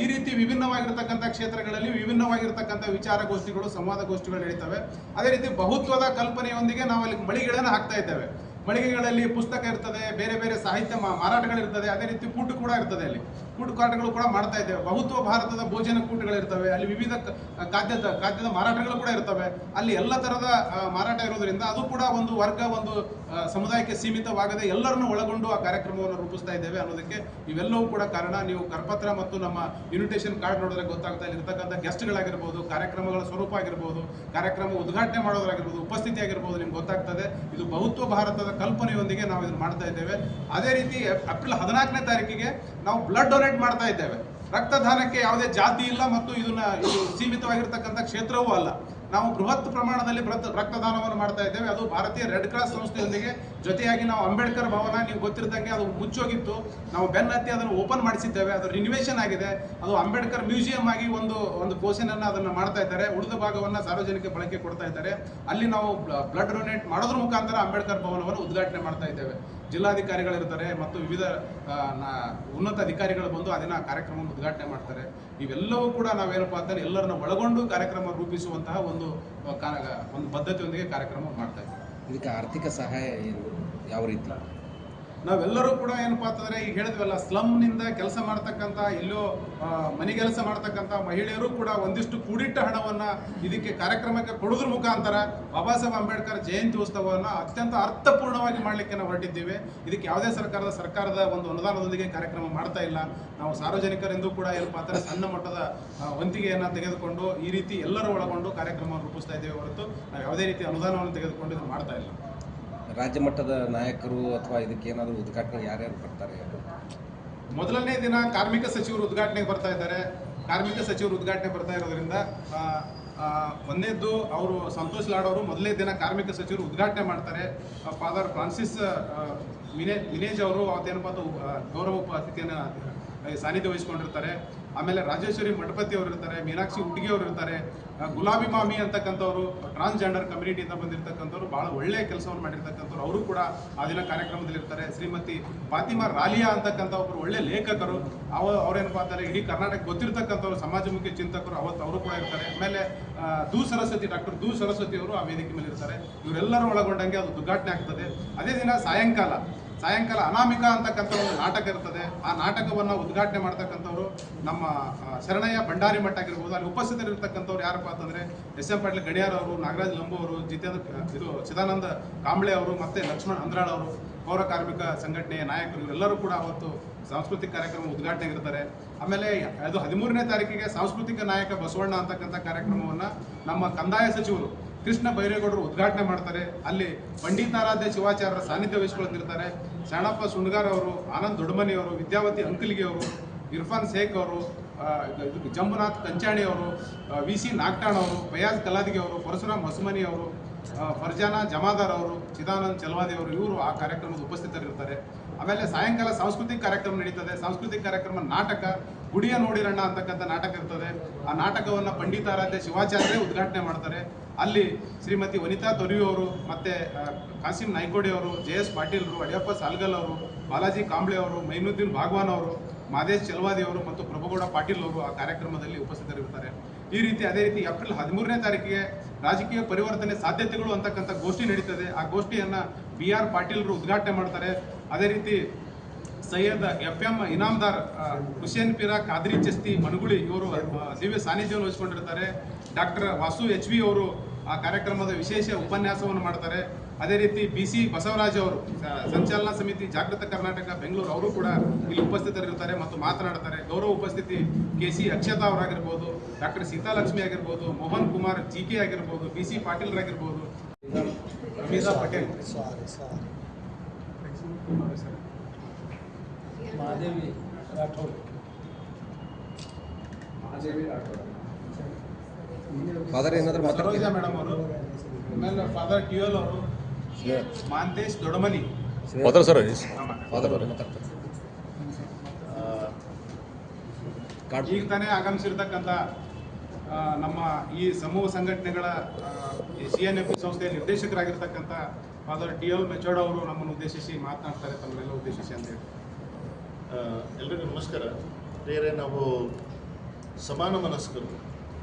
ಈ ರೀತಿ ವಿಭಿನ್ನವಾಗಿರ್ತಕ್ಕಂಥ ಕ್ಷೇತ್ರಗಳಲ್ಲಿ ವಿಭಿನ್ನವಾಗಿರ್ತಕ್ಕಂಥ ವಿಚಾರಗೋಷ್ಠಿಗಳು, ಸಂವಾದಗೋಷ್ಠಿಗಳು ನಡೀತವೆ. ಅದೇ ರೀತಿ ಬಹುತ್ವದ ಕಲ್ಪನೆಯೊಂದಿಗೆ ನಾವು ಅಲ್ಲಿ ಮಳಿಗೆಗಳನ್ನು ಹಾಕ್ತಾ ಇದ್ದೇವೆ. ಮಳಿಗೆಗಳಲ್ಲಿ ಪುಸ್ತಕ ಇರ್ತದೆ, ಬೇರೆ ಬೇರೆ ಸಾಹಿತ್ಯ ಮಾರಾಟಗಳಿರ್ತದೆ, ಅದೇ ರೀತಿ ಫುಡ್ ಕೂಡ ಇರ್ತದೆ ಅಲ್ಲಿ. ಫುಡ್ ಕಾರ್ಟ್ಗಳು ಕೂಡ ಮಾಡ್ತಾ ಇದ್ದೇವೆ. ಬಹುತ್ವ ಭಾರತದ ಭೋಜನ ಕೂಟಗಳಿರ್ತವೆ ಅಲ್ಲಿ ವಿವಿಧ ಖಾದ್ಯದ ಖಾದ್ಯದ ಮಾರಾಟಗಳು ಕೂಡ ಇರ್ತವೆ. ಅಲ್ಲಿ ಎಲ್ಲ ತರದ ಮಾರಾಟ ಇರೋದ್ರಿಂದ ಅದು ಕೂಡ ಒಂದು ವರ್ಗ, ಒಂದು ಸಮುದಾಯಕ್ಕೆ ಸೀಮಿತವಾಗದೆ ಎಲ್ಲರನ್ನು ಒಳಗೊಂಡು ಆ ಕಾರ್ಯಕ್ರಮವನ್ನು ರೂಪಿಸ್ತಾ ಇದ್ದೇವೆ ಅನ್ನೋದಕ್ಕೆ ಇವೆಲ್ಲವೂ ಕೂಡ ಕಾರಣ. ನೀವು ಕರಪತ್ರ ಮತ್ತು ನಮ್ಮ ಇನ್ವಿಟೇಷನ್ ಕಾರ್ಡ್ ನೋಡಿದ್ರೆ ಗೊತ್ತಾಗ್ತಾ ಇಲ್ಲಿ ಇರ್ತಕ್ಕಂಥ ಗೆಸ್ಟ್ಗಳಾಗಿರ್ಬೋದು ಕಾರ್ಯಕ್ರಮಗಳ ಸ್ವರೂಪ ಆಗಿರ್ಬೋದು, ಕಾರ್ಯಕ್ರಮ ಉದ್ಘಾಟನೆ ಮಾಡೋದಾಗಿರ್ಬೋದು ಉಪಸ್ಥಿತಿ ಆಗಿರ್ಬೋದು ನಿಮ್ಗೆ ಗೊತ್ತಾಗ್ತದೆ. ಇದು ಬಹುತ್ವ ಭಾರತದ ಕಲ್ಪನೆಯೊಂದಿಗೆ ನಾವು ಇದನ್ನು ಮಾಡ್ತಾ ಇದ್ದೇವೆ. ಅದೇ ರೀತಿ ಏಪ್ರಿಲ್ ಹದಿನಾಲ್ಕನೇ ತಾರೀಕಿಗೆ ನಾವು ಬ್ಲಡ್ ಡೊನೇಟ್ ಮಾಡ್ತಾ ಇದ್ದೇವೆ. ರಕ್ತದಾನಕ್ಕೆ ಯಾವುದೇ ಜಾತಿ ಇಲ್ಲ ಮತ್ತು ಇದನ್ನ ಇದು ಸೀಮಿತವಾಗಿರ್ತಕ್ಕಂಥ ಕ್ಷೇತ್ರವೂ ಅಲ್ಲ. ನಾವು ಬೃಹತ್ ಪ್ರಮಾಣದಲ್ಲಿ ರಕ್ತದಾನವನ್ನು ಮಾಡ್ತಾ ಇದ್ದೇವೆ. ಅದು ಭಾರತೀಯ ರೆಡ್ ಕ್ರಾಸ್ ಸಂಸ್ಥೆಯೊಂದಿಗೆ ಜೊತೆಯಾಗಿ ನಾವು ಅಂಬೇಡ್ಕರ್ ಭವನ, ನೀವು ಗೊತ್ತಿರದಂಗೆ ಅದು ಮುಚ್ಚೋಗಿತ್ತು. ನಾವು ಬೆನ್ನತ್ತಿ ಅದನ್ನು ಓಪನ್ ಮಾಡಿಸಿದ್ದೇವೆ. ಅದು ರಿನಿವೇಶನ್ ಆಗಿದೆ. ಅದು ಅಂಬೇಡ್ಕರ್ ಮ್ಯೂಸಿಯಂ ಆಗಿ ಒಂದು ಒಂದು ಪೋಷನ್ ಅನ್ನ ಅದನ್ನು ಮಾಡ್ತಾ ಇದ್ದಾರೆ. ಉಳಿದ ಭಾಗವನ್ನ ಸಾರ್ವಜನಿಕ ಬಳಕೆ ಕೊಡ್ತಾ ಇದ್ದಾರೆ. ಅಲ್ಲಿ ನಾವು ಬ್ಲಡ್ ಡೊನೇಟ್ ಮಾಡೋದ್ರ ಮುಖಾಂತರ ಅಂಬೇಡ್ಕರ್ ಭವನವನ್ನು ಉದ್ಘಾಟನೆ ಮಾಡ್ತಾ ಇದ್ದೇವೆ. ಜಿಲ್ಲಾಧಿಕಾರಿಗಳಿರ್ತಾರೆ ಮತ್ತು ವಿವಿಧ ಉನ್ನತ ಅಧಿಕಾರಿಗಳು ಬಂದು ಅದನ್ನ ಕಾರ್ಯಕ್ರಮವನ್ನು ಉದ್ಘಾಟನೆ ಮಾಡ್ತಾರೆ. ಇವೆಲ್ಲವೂ ಕೂಡ ನಾವೇನಪ್ಪ ಅಂತಂದ್ರೆ ಎಲ್ಲರನ್ನ ಒಳಗೊಂಡು ಕಾರ್ಯಕ್ರಮ ರೂಪಿಸುವಂತಹ ಒಂದು ಒಂದು ಪದ್ಧತಿಯೊಂದಿಗೆ ಕಾರ್ಯಕ್ರಮ ಮಾಡ್ತಾ ಇದ್ದೀವಿ. ಇದಕ್ಕೆ ಆರ್ಥಿಕ ಸಹಾಯ ಏನು? ಯಾವ ರೀತಿ? ನಾವೆಲ್ಲರೂ ಕೂಡ ಏನಪ್ಪಾ ಅಂತಂದರೆ ಈಗ ಹೇಳಿದ್ವಲ್ಲ, ಸ್ಲಮ್ನಿಂದ ಕೆಲಸ ಮಾಡ್ತಕ್ಕಂಥ ಎಲ್ಲೋ ಮನೆ ಕೆಲಸ ಮಾಡ್ತಕ್ಕಂಥ ಮಹಿಳೆಯರು ಕೂಡ ಒಂದಿಷ್ಟು ಕೂಡಿಟ್ಟ ಹಣವನ್ನ ಇದಕ್ಕೆ ಕಾರ್ಯಕ್ರಮಕ್ಕೆ ಕೊಡೋದ್ರ ಮುಖಾಂತರ ಬಾಬಾ ಸಾಹೇಬ್ ಅಂಬೇಡ್ಕರ್ ಜಯಂತಿ ಉತ್ಸವವನ್ನು ಅತ್ಯಂತ ಅರ್ಥಪೂರ್ಣವಾಗಿ ಮಾಡಲಿಕ್ಕೆ ನಾವು ಹೊರಟಿದ್ದೀವಿ. ಇದಕ್ಕೆ ಯಾವುದೇ ಸರ್ಕಾರದ ಸರ್ಕಾರದ ಒಂದು ಅನುದಾನದೊಂದಿಗೆ ಕಾರ್ಯಕ್ರಮ ಮಾಡ್ತಾ ಇಲ್ಲ. ನಾವು ಸಾರ್ವಜನಿಕರೆಂದು ಕೂಡ ಏನಪ್ಪಾ ಅಂದರೆ ಸಣ್ಣ ಮಟ್ಟದ ವಂತಿಗೆಯನ್ನು ತೆಗೆದುಕೊಂಡು ಈ ರೀತಿ ಎಲ್ಲರೂ ಒಳಗೊಂಡು ಕಾರ್ಯಕ್ರಮವನ್ನು ರೂಪಿಸ್ತಾ ಇದ್ದೇವೆ ಹೊರತು ನಾವು ಯಾವುದೇ ರೀತಿ ಅನುದಾನವನ್ನು ತೆಗೆದುಕೊಂಡು ಇದು ಮಾಡ್ತಾ ಇಲ್ಲ. ರಾಜ್ಯ ಮಟ್ಟದ ನಾಯಕರು ಅಥವಾ ಇದಕ್ಕೆ ಏನಾದರೂ ಉದ್ಘಾಟನೆ ಯಾರ್ಯಾರು ಬರ್ತಾರೆ? ಮೊದಲನೇ ದಿನ ಕಾರ್ಮಿಕ ಸಚಿವರು ಉದ್ಘಾಟನೆಗೆ ಬರ್ತಾ ಇದ್ದಾರೆ. ಕಾರ್ಮಿಕ ಸಚಿವರು ಉದ್ಘಾಟನೆ ಬರ್ತಾ ಇರೋದ್ರಿಂದ ಒಂದೇದ್ದು ಅವರು ಸಂತೋಷ್ ಲಾಡ್ ಅವರು ಮೊದಲನೇ ದಿನ ಕಾರ್ಮಿಕ ಸಚಿವರು ಉದ್ಘಾಟನೆ ಮಾಡ್ತಾರೆ. ಫಾದರ್ ಫ್ರಾನ್ಸಿಸ್ ಆ, ವಿನೇ ವಿನೇಜ್ ಅವರು ಅವತ್ತೇನಪ್ಪ ಆ, ಗೌರವ ಆ, ಸಾನ್ನಿಧ್ಯ ವಹಿಸ್ಕೊಂಡಿರ್ತಾರೆ. ಆಮೇಲೆ ರಾಜೇಶ್ವರಿ ಮಠಪತಿ ಅವರು ಇರ್ತಾರೆ, ಮೀನಾಕ್ಷಿ ಹುಡುಗಿ ಅವರು ಇರ್ತಾರೆ ಗುಲಾಬಿ ಮಾಮಿ ಅಂತಕ್ಕಂಥವ್ರು ಟ್ರಾನ್ಸ್ಜೆಂಡರ್ ಕಮ್ಯುನಿಟಿಯಿಂದ ಬಂದಿರತಕ್ಕಂಥವ್ರು, ಬಹಳ ಒಳ್ಳೆಯ ಕೆಲಸವನ್ನು ಮಾಡಿರ್ತಕ್ಕಂಥವ್ರು, ಅವರು ಕೂಡ ಆ ದಿನ ಕಾರ್ಯಕ್ರಮದಲ್ಲಿ ಇರ್ತಾರೆ. ಶ್ರೀಮತಿ ಫಾತಿಮಾ ರಾಲಿಯಾ ಅಂತಕ್ಕಂಥ ಒಬ್ಬರು ಒಳ್ಳೆ ಲೇಖಕರು. ಅವ, ಅವ್ರೇನಪ್ಪ ಅಂತಾರೆ, ಇಡೀ ಕರ್ನಾಟಕ ಗೊತ್ತಿರ್ತಕ್ಕಂಥವ್ರು ಸಮಾಜಮುಖಿ ಚಿಂತಕರು, ಅವತ್ತು ಅವರು ಕೂಡ ಇರ್ತಾರೆ. ಆಮೇಲೆ ದೂ ಸರಸ್ವತಿ, ಡಾಕ್ಟರ್ ದೂ ಸರಸ್ವತಿ ಅವರು ಆ ವೇದಿಕೆ ಮೇಲೆ ಇರ್ತಾರೆ. ಇವರೆಲ್ಲರೂ ಒಳಗೊಂಡಂಗೆ ಅದು ಉದ್ಘಾಟನೆ ಆಗ್ತದೆ. ಅದೇ ದಿನ ಸಾಯಂಕಾಲ ಸಾಯಂಕಾಲ ಅನಾಮಿಕ ಅಂತಕ್ಕಂಥ ಒಂದು ನಾಟಕ ಇರ್ತದೆ. ಆ ನಾಟಕವನ್ನು ಉದ್ಘಾಟನೆ ಮಾಡ್ತಕ್ಕಂಥವ್ರು ನಮ್ಮ ಶರಣಯ್ಯ ಭಂಡಾರಿ ಮಠ ಆಗಿರ್ಬೋದು, ಅಲ್ಲಿ ಉಪಸ್ಥಿತರಿರ್ತಕ್ಕಂಥವ್ರು ಯಾರಪ್ಪ ಅಂತಂದ್ರೆ ಎಸ್ ಎಂ ಪಾಟೀಲ್ ಗಡಿಯಾರ್ ಅವರು, ನಾಗರಾಜ್ ಲಂಬು ಅವರು, ಜಿತೇಂದ್ರ, ಇದು ಚಿದಾನಂದ ಕಾಂಬ್ಳೆ ಅವರು ಮತ್ತೆ ಲಕ್ಷ್ಮಣ್ ಅಂದ್ರಾಳ್ ಅವರು, ಪೌರ ಕಾರ್ಮಿಕ ಸಂಘಟನೆಯ ನಾಯಕರು ಎಲ್ಲರೂ ಕೂಡ ಅವತ್ತು ಸಾಂಸ್ಕೃತಿಕ ಕಾರ್ಯಕ್ರಮ ಉದ್ಘಾಟನೆ ಇರ್ತಾರೆ ಆಮೇಲೆ ಅದು ಹದಿಮೂರನೇ ತಾರೀಕಿಗೆ ಸಾಂಸ್ಕೃತಿಕ ನಾಯಕ ಬಸವಣ್ಣ ಅಂತಕ್ಕಂಥ ಕಾರ್ಯಕ್ರಮವನ್ನ ನಮ್ಮ ಕಂದಾಯ ಸಚಿವರು ಕೃಷ್ಣ ಬೈರೇಗೌಡರು ಉದ್ಘಾಟನೆ ಮಾಡ್ತಾರೆ. ಅಲ್ಲಿ ಪಂಡಿತಾರಾಧ್ಯ ಶಿವಾಚಾರ್ಯರ ಸಾನ್ನಿಧ್ಯ ವಹಿಸಿಕೊಳ್ತಿರ್ತಾರೆ ಶರಣಪ್ಪ ಸುಣ್ಗಾರ್ ಅವರು, ಆನಂದ್ ದೊಡ್ಡಮನಿ ಅವರು, ವಿದ್ಯಾವತಿ ಅಂಕಲಿಗೆ ಅವರು, ಇರ್ಫಾನ್ ಶೇಖ್ ಅವರು ಜಂಬುನಾಥ್ ಕಂಚಾಣಿ ಅವರು ವಿ ಸಿ ನಾಗ್ಟಾಣ್ ಅವರು, ಫಯಾಜ್ ಕಲಾದಿಗೆ ಅವರು, ಪರಶುರಾಮ್ ಹೊಸಮನಿ ಅವರು ಫರ್ಜಾನಾ ಜಮಾದಾರ್ ಅವರು, ಚಿದಾನಂದ್ ಚಲವಾದಿ ಅವರು, ಇವರು ಆ ಕಾರ್ಯಕ್ರಮದ ಉಪಸ್ಥಿತರಿರ್ತಾರೆ. ಆಮೇಲೆ ಸಾಯಂಕಾಲ ಸಾಂಸ್ಕೃತಿಕ ಕಾರ್ಯಕ್ರಮ ನಡೀತದೆ. ಸಾಂಸ್ಕೃತಿಕ ಕಾರ್ಯಕ್ರಮ ನಾಟಕ ಗುಡಿಯ ನೋಡಿರಣ್ಣ ಅಂತಕ್ಕಂಥ ನಾಟಕ ಇರ್ತದೆ. ಆ ನಾಟಕವನ್ನು ಪಂಡಿತಾರಾಧ್ಯ ಶಿವಾಚಾರ್ಯ ಉದ್ಘಾಟನೆ ಮಾಡ್ತಾರೆ. ಅಲ್ಲಿ ಶ್ರೀಮತಿ ವನಿತಾ ತೊರಿಯು ಅವರು ಮತ್ತೆ ಕಾಸಿಂ ನಾಯ್ಕೋಡಿ ಅವರು ಜೆ ಎಸ್ ಪಾಟೀಲ್ರು ಅಡಿಯಪ್ಪ ಸಾಲ್ಗಲ್ ಅವರು, ಬಾಲಾಜಿ ಕಾಂಬ್ಳೆ ಅವರು, ಮೈನುದ್ದೀನ್ ಭಾಗವಾನ್ ಅವರು, ಮಾದೇಶ್ ಚೆಲ್ವಾದಿ ಅವರು ಮತ್ತು ಪ್ರಭುಗೌಡ ಪಾಟೀಲ್ ಅವರು ಆ ಕಾರ್ಯಕ್ರಮದಲ್ಲಿ ಉಪಸ್ಥಿತರಿರ್ತಾರೆ. ಈ ರೀತಿ ಅದೇ ರೀತಿ ಏಪ್ರಿಲ್ ಹದಿಮೂರನೇ ತಾರೀಕಿಗೆ ರಾಜಕೀಯ ಪರಿವರ್ತನೆ ಸಾಧ್ಯತೆಗಳು ಅಂತಕ್ಕಂಥ ಗೋಷ್ಠಿ ನಡೀತದೆ. ಆ ಗೋಷ್ಠಿಯನ್ನು ಬಿ ಆರ್ ಪಾಟೀಲ್ರು ಉದ್ಘಾಟನೆ ಮಾಡ್ತಾರೆ. ಅದೇ ರೀತಿ ಸೈಯದ್ ಎಫ್ ಎಂ ಇನಾಮದಾರ್ ಹುಸೇನ್ ಪಿರಾ ಖಾದ್ರಿ ಚಸ್ತಿ ಮನಗುಳಿ ಇವರು ಸೇವೆ ದಿವ್ಯ ಸಾನ್ನಿಧ್ಯವನ್ನು ವಹಿಸಿಕೊಂಡಿರ್ತಾರೆ. ಡಾಕ್ಟರ್ ವಾಸು ಎಚ್ ವಿ ಅವರು ಆ ಕಾರ್ಯಕ್ರಮದ ವಿಶೇಷ ಉಪನ್ಯಾಸವನ್ನು ಮಾಡ್ತಾರೆ. ಅದೇ ರೀತಿ ಬಿ ಸಿ ಬಸವರಾಜ್ ಅವರು ಸಂಚಾಲನಾ ಸಮಿತಿ ಜಾಗೃತ ಕರ್ನಾಟಕ ಬೆಂಗಳೂರು ಅವರು ಕೂಡ ಇಲ್ಲಿ ಉಪಸ್ಥಿತರಿರ್ತಾರೆ ಮತ್ತು ಮಾತನಾಡ್ತಾರೆ. ಗೌರವ ಉಪಸ್ಥಿತಿ ಕೆ ಸಿ ಅಕ್ಷತಾ ಅವರಾಗಿರ್ಬೋದು ಡಾಕ್ಟರ್ ಸೀತಾಲಕ್ಷ್ಮಿ ಆಗಿರ್ಬೋದು ಮೋಹನ್ ಕುಮಾರ್ ಜಿ ಕೆ ಆಗಿರ್ಬೋದು ಬಿ ಸಿ ಪಾಟೀಲ್ರಾಗಿರ್ಬೋದು ರಮೀಸಾ ಪಟೇಲ್. ಮಹಾದೇವಿ ರಾಠೋಡ್. ಫಾದರ್ ಏನಾದ್ರು ಸರೋಜಾ ಮೇಡಮ್ ಅವರು. ಆಮೇಲೆ ಫಾದರ್ ಟ್ಯೂಯಲ್ ಅವರು. Mantesh Dodamani father sir father ಅವರು ಈಗ ತಾನೇ ಆಗಮಿಸಿರ್ತಕ್ಕಂಥ ನಮ್ಮ ಈ ಸಮೂಹ ಸಂಘಟನೆಗಳ ಸಿ ಎನ್ ಎಫ್ ಸಂಸ್ಥೆಯ ನಿರ್ದೇಶಕರಾಗಿರ್ತಕ್ಕಂಥ ಫಾದರ್ ಟಿ ಎಲ್ ಮೆಚೋಡ್ ಅವರು ನಮ್ಮನ್ನು ಉದ್ದೇಶಿಸಿ ಮಾತನಾಡ್ತಾರೆ ತಮ್ಮನ್ನೆಲ್ಲ ಉದ್ದೇಶಿಸಿ ಅಂತ ಹೇಳಿ. ಆ, ಎಲ್ರಿಗೂ ನಮಸ್ಕಾರ. ಬೇರೆ ನಾವು ಸಮಾನ ಮನಸ್ಕರು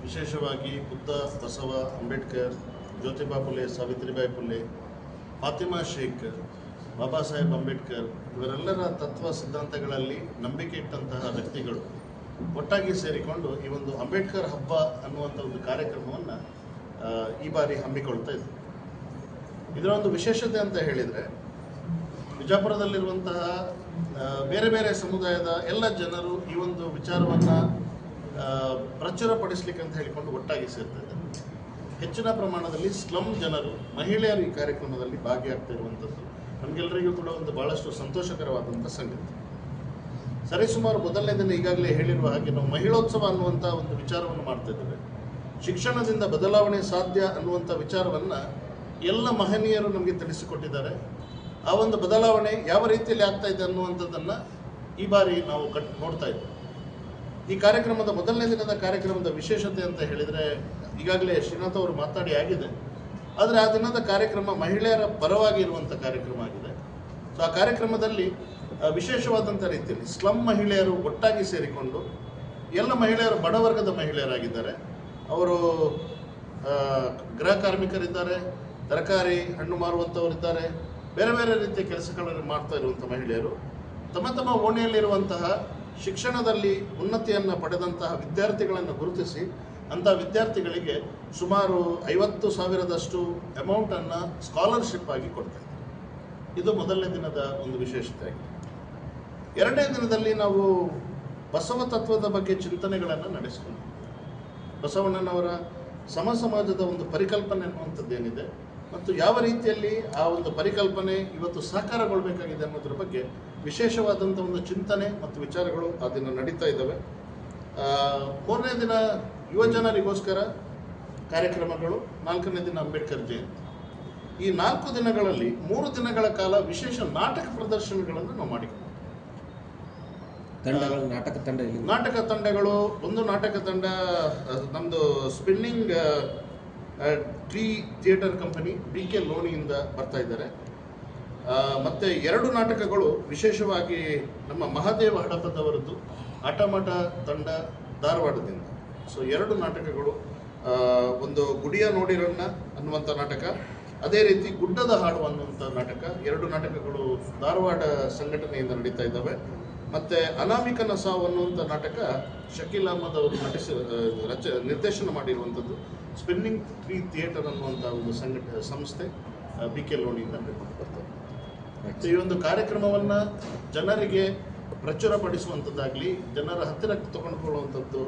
ವಿಶೇಷವಾಗಿ ಬುದ್ಧ ಬಸವ ಅಂಬೇಡ್ಕರ್ ಜ್ಯೋತಿಬಾ ಪುಲೆ ಸಾವಿತ್ರಿಬಾಯಿ ಪುಲೆ ಫಾತಿಮಾ ಶೇಖ್ ಬಾಬಾ ಸಾಹೇಬ್ ಅಂಬೇಡ್ಕರ್ ಇವರೆಲ್ಲರ ತತ್ವ ಸಿದ್ಧಾಂತಗಳಲ್ಲಿ ನಂಬಿಕೆ ಇಟ್ಟಂತಹ ವ್ಯಕ್ತಿಗಳು ಒಟ್ಟಾಗಿ ಸೇರಿಕೊಂಡು ಈ ಒಂದು ಅಂಬೇಡ್ಕರ್ ಹಬ್ಬ ಅನ್ನುವಂಥ ಒಂದು ಕಾರ್ಯಕ್ರಮವನ್ನು ಈ ಬಾರಿ ಹಮ್ಮಿಕೊಳ್ತಾ ಇದ್ದರು ಇದರ ಒಂದು ವಿಶೇಷತೆ ಅಂತ ಹೇಳಿದರೆ ಬಿಜಾಪುರದಲ್ಲಿರುವಂತಹ ಬೇರೆ ಬೇರೆ ಸಮುದಾಯದ ಎಲ್ಲ ಜನರು ಈ ಒಂದು ವಿಚಾರವನ್ನು ಪ್ರಚುರಪಡಿಸ್ಲಿಕ್ಕೆ ಅಂತ ಹೇಳಿಕೊಂಡು ಒಟ್ಟಾಗಿ ಸೇರ್ತಾ ಹೆಚ್ಚಿನ ಪ್ರಮಾಣದಲ್ಲಿ ಸ್ಲಮ್ ಜನರು ಮಹಿಳೆಯರು ಈ ಕಾರ್ಯಕ್ರಮದಲ್ಲಿ ಭಾಗಿಯಾಗ್ತಾ ಇರುವಂಥದ್ದು ನಮಗೆಲ್ಲರಿಗೂ ಕೂಡ ಒಂದು ಬಹಳಷ್ಟು ಸಂತೋಷಕರವಾದಂಥ ಸಂಗತಿ. ಸರಿಸುಮಾರು ಮೊದಲನೇ ದಿನ ಈಗಾಗಲೇ ಹೇಳಿರುವ ಹಾಗೆ ನಾವು ಮಹಿಳೋತ್ಸವ ಅನ್ನುವಂಥ ಒಂದು ವಿಚಾರವನ್ನು ಮಾಡ್ತಾ ಶಿಕ್ಷಣದಿಂದ ಬದಲಾವಣೆ ಸಾಧ್ಯ ಅನ್ನುವಂಥ ವಿಚಾರವನ್ನು ಎಲ್ಲ ಮಹನೀಯರು ನಮಗೆ ತಿಳಿಸಿಕೊಟ್ಟಿದ್ದಾರೆ. ಆ ಒಂದು ಬದಲಾವಣೆ ಯಾವ ರೀತಿಯಲ್ಲಿ ಆಗ್ತಾ ಇದೆ ಅನ್ನುವಂಥದ್ದನ್ನು ಈ ಬಾರಿ ನಾವು ಕಟ್ ನೋಡ್ತಾ ಇದ್ದೇವೆ ಈ ಕಾರ್ಯಕ್ರಮದ ಮೊದಲನೇ ದಿನದ ಕಾರ್ಯಕ್ರಮದ ವಿಶೇಷತೆ ಅಂತ ಹೇಳಿದರೆ ಈಗಾಗಲೇ ಶ್ರೀನಾಥ್ ಅವರು ಮಾತಾಡಿ ಆಗಿದೆ. ಆದರೆ ಆ ದಿನದ ಕಾರ್ಯಕ್ರಮ ಮಹಿಳೆಯರ ಪರವಾಗಿ ಇರುವಂಥ ಕಾರ್ಯಕ್ರಮ ಆಗಿದೆ. ಸೊ ಆ ಕಾರ್ಯಕ್ರಮದಲ್ಲಿ ವಿಶೇಷವಾದಂಥ ರೀತಿಯಲ್ಲಿ ಸ್ಲಮ್ ಮಹಿಳೆಯರು ಒಟ್ಟಾಗಿ ಸೇರಿಕೊಂಡು, ಎಲ್ಲ ಮಹಿಳೆಯರು ಬಡವರ್ಗದ ಮಹಿಳೆಯರಾಗಿದ್ದಾರೆ. ಅವರು ಗೃಹ ಕಾರ್ಮಿಕರಿದ್ದಾರೆ, ತರಕಾರಿ ಹಣ್ಣು ಮಾರುವಂಥವರಿದ್ದಾರೆ ಬೇರೆ ಬೇರೆ ರೀತಿಯ ಕೆಲಸಗಳನ್ನು ಮಾಡ್ತಾ ಇರುವಂಥ ಮಹಿಳೆಯರು, ತಮ್ಮ ತಮ್ಮ ಓಣಿಯಲ್ಲಿರುವಂತಹ ಶಿಕ್ಷಣದಲ್ಲಿ ಉನ್ನತಿಯನ್ನು ಪಡೆದಂತಹ ವಿದ್ಯಾರ್ಥಿಗಳನ್ನು ಗುರುತಿಸಿ ಅಂಥ ವಿದ್ಯಾರ್ಥಿಗಳಿಗೆ ಸುಮಾರು ಐವತ್ತು ಸಾವಿರದಷ್ಟು ಅಮೌಂಟನ್ನು ಸ್ಕಾಲರ್ಶಿಪ್ ಆಗಿ ಕೊಡ್ತಾ ಇದು ಮೊದಲನೇ ದಿನದ ಒಂದು ವಿಶೇಷತೆ ಎರಡನೇ ದಿನದಲ್ಲಿ ನಾವು ಬಸವ ತತ್ವದ ಬಗ್ಗೆ ಚಿಂತನೆಗಳನ್ನು ನಡೆಸಿಕೊಂಡು ಬಸವಣ್ಣನವರ ಸಮ ಸಮಾಜದ ಒಂದು ಪರಿಕಲ್ಪನೆ ಅನ್ನುವಂಥದ್ದು ಏನಿದೆ? ಮತ್ತು ಯಾವ ರೀತಿಯಲ್ಲಿ ಆ ಒಂದು ಪರಿಕಲ್ಪನೆ ಇವತ್ತು ಸಾಕಾರಗೊಳ್ಬೇಕಾಗಿದೆ ಅನ್ನೋದ್ರ ಬಗ್ಗೆ ವಿಶೇಷವಾದಂಥ ಒಂದು ಚಿಂತನೆ ಮತ್ತು ವಿಚಾರಗಳು ಆ ದಿನ ನಡೀತಾ ಇದ್ದಾವೆ. ಮೂರನೇ ದಿನ ಯುವಜನರಿಗೋಸ್ಕರ ಕಾರ್ಯಕ್ರಮಗಳು ನಾಲ್ಕನೇ ದಿನ ಅಂಬೇಡ್ಕರ್ ಜಯಂತಿ. ಈ ನಾಲ್ಕು ದಿನಗಳಲ್ಲಿ ಮೂರು ದಿನಗಳ ಕಾಲ ವಿಶೇಷ ನಾಟಕ ಪ್ರದರ್ಶನಗಳನ್ನು ನಾವು ಮಾಡಿಕೊಂಡು ತಂಡಗಳು ನಾಟಕ ತಂಡ ನಾಟಕ ತಂಡಗಳು ಒಂದು ನಾಟಕ ತಂಡ ನಮ್ಮದು spinning tree theatre company B K ಲೋನಿಯಿಂದ ಬರ್ತಾ ಇದ್ದಾರೆ. ಮತ್ತು ಮತ್ತೆ ಎರಡು ನಾಟಕಗಳು, ವಿಶೇಷವಾಗಿ ನಮ್ಮ ಮಹಾದೇವ ಹಡಪದವರದ್ದು ಅಟಮಟ ತಂಡ ಧಾರವಾಡದಿಂದ. ಸೊ ಎರಡು ನಾಟಕಗಳು ಒಂದು ಗುಡಿಯ ನೋಡಿರಣ್ಣ ಅನ್ನುವಂಥ ನಾಟಕ, ಅದೇ ರೀತಿ ಗುಡ್ಡದ ಹಾಡು ಅನ್ನುವಂಥ ನಾಟಕ, ಎರಡು ನಾಟಕಗಳು ಧಾರವಾಡ ಸಂಘಟನೆಯಿಂದ ನಡೀತಾ ಇದ್ದಾವೆ. ಮತ್ತೆ ಅನಾಮಿಕನ ಸಾವು ಅನ್ನುವಂಥ ನಾಟಕ ಶಕೀಲ್ ಅಹಮದ್ ಅವರು ನಟಿಸಿ ರಚ ನಿರ್ದೇಶನ ಮಾಡಿರುವಂಥದ್ದು. ಸ್ಪಿನ್ನಿಂಗ್ ಟ್ರೀ ಥಿಯೇಟರ್ ಅನ್ನುವಂಥ ಒಂದು ಸಂಘಟ ಸಂಸ್ಥೆ ಬಿ ಕೆ ಲೋಣಿಯಿಂದ ನಿರ್ಮಾಣ ಬರ್ತದೆ ಈ ಒಂದು ಕಾರ್ಯಕ್ರಮವನ್ನು ಜನರಿಗೆ ಪ್ರಚುರಪಡಿಸುವಂಥದ್ದಾಗಲಿ ಜನರ ಹತ್ತಿರಕ್ಕೆ ತಗೊಂಡುಕೊಳ್ಳುವಂಥದ್ದು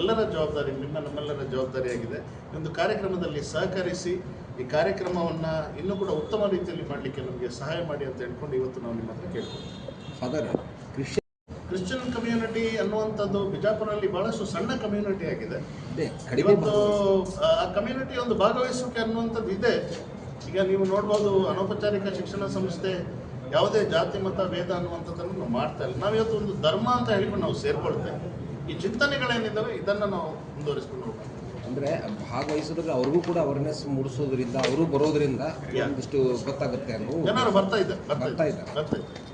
ಎಲ್ಲರ ಜವಾಬ್ದಾರಿ ನಿಮ್ಮ ನಮ್ಮೆಲ್ಲರ ಜವಾಬ್ದಾರಿಯಾಗಿದೆ ಈ ಒಂದು ಕಾರ್ಯಕ್ರಮದಲ್ಲಿ ಸಹಕರಿಸಿ ಈ ಕಾರ್ಯಕ್ರಮವನ್ನು ಇನ್ನೂ ಕೂಡ ಉತ್ತಮ ರೀತಿಯಲ್ಲಿ ಮಾಡಲಿಕ್ಕೆ ನಮಗೆ ಸಹಾಯ ಮಾಡಿ ಅಂತ ಹೇಳ್ಕೊಂಡು ಇವತ್ತು ನಾವು ನಿಮ್ಮ ಹತ್ರ ಕೇಳ್ಕೊಳ್ತೀವಿ. ಫಾದರ್ ಕ್ರಿಶ್ಚಿಯನ್ ಕ್ರಿಶ್ಚಿಯನ್ ಕಮ್ಯುನಿಟಿ ಅನ್ನುವಂಥದ್ದು ಬಿಜಾಪುರಲ್ಲಿ ಬಹಳಷ್ಟು ಸಣ್ಣ ಕಮ್ಯುನಿಟಿ ಆಗಿದೆ. ಇವತ್ತು ಆ ಕಮ್ಯುನಿಟಿ ಒಂದು ಭಾಗವಹಿಸುವಿಕೆ ಅನ್ನುವಂಥದ್ದು ಇದೆ. ಈಗ ನೀವು ನೋಡ್ಬೋದು ಅನೌಪಚಾರಿಕ ಶಿಕ್ಷಣ ಸಂಸ್ಥೆ ಯಾವುದೇ ಜಾತಿ ಮತ ಭೇದ ಅನ್ನುವಂಥದ್ದನ್ನು ನಾವು ಮಾಡ್ತಾ ಇಲ್ಲ. ನಾವು ಇವತ್ತು ಒಂದು ಧರ್ಮ ಅಂತ ಹೇಳ್ಕೊಂಡು ನಾವು ಸೇರ್ಕೊಳ್ತೇವೆ ಈ ಚಿಂತನೆಗಳೇನಿದ್ದಾವೆ ಇದನ್ನು ನಾವು ಮುಂದುವರಿಸ್ಕೊಂಡು ಅಂದ್ರೆ ಅಂದರೆ ಭಾಗವಹಿಸಿದ್ರೆ ಅವ್ರಿಗೂ ಕೂಡ ಅವೇರ್ನೆಸ್ ಮೂಡಿಸೋದ್ರಿಂದ ಅವರು ಬರೋದ್ರಿಂದ. ಒಂದಿಷ್ಟು ಗೊತ್ತಾಗುತ್ತೆ ಅನ್ನೋ ಜನರು ಬರ್ತಾ ಇದ್ದಾರೆ ಬರ್ತಾ ಇದ್ದಾರೆ. ಬರ್ತಾ ಇದ್ದಾರೆ.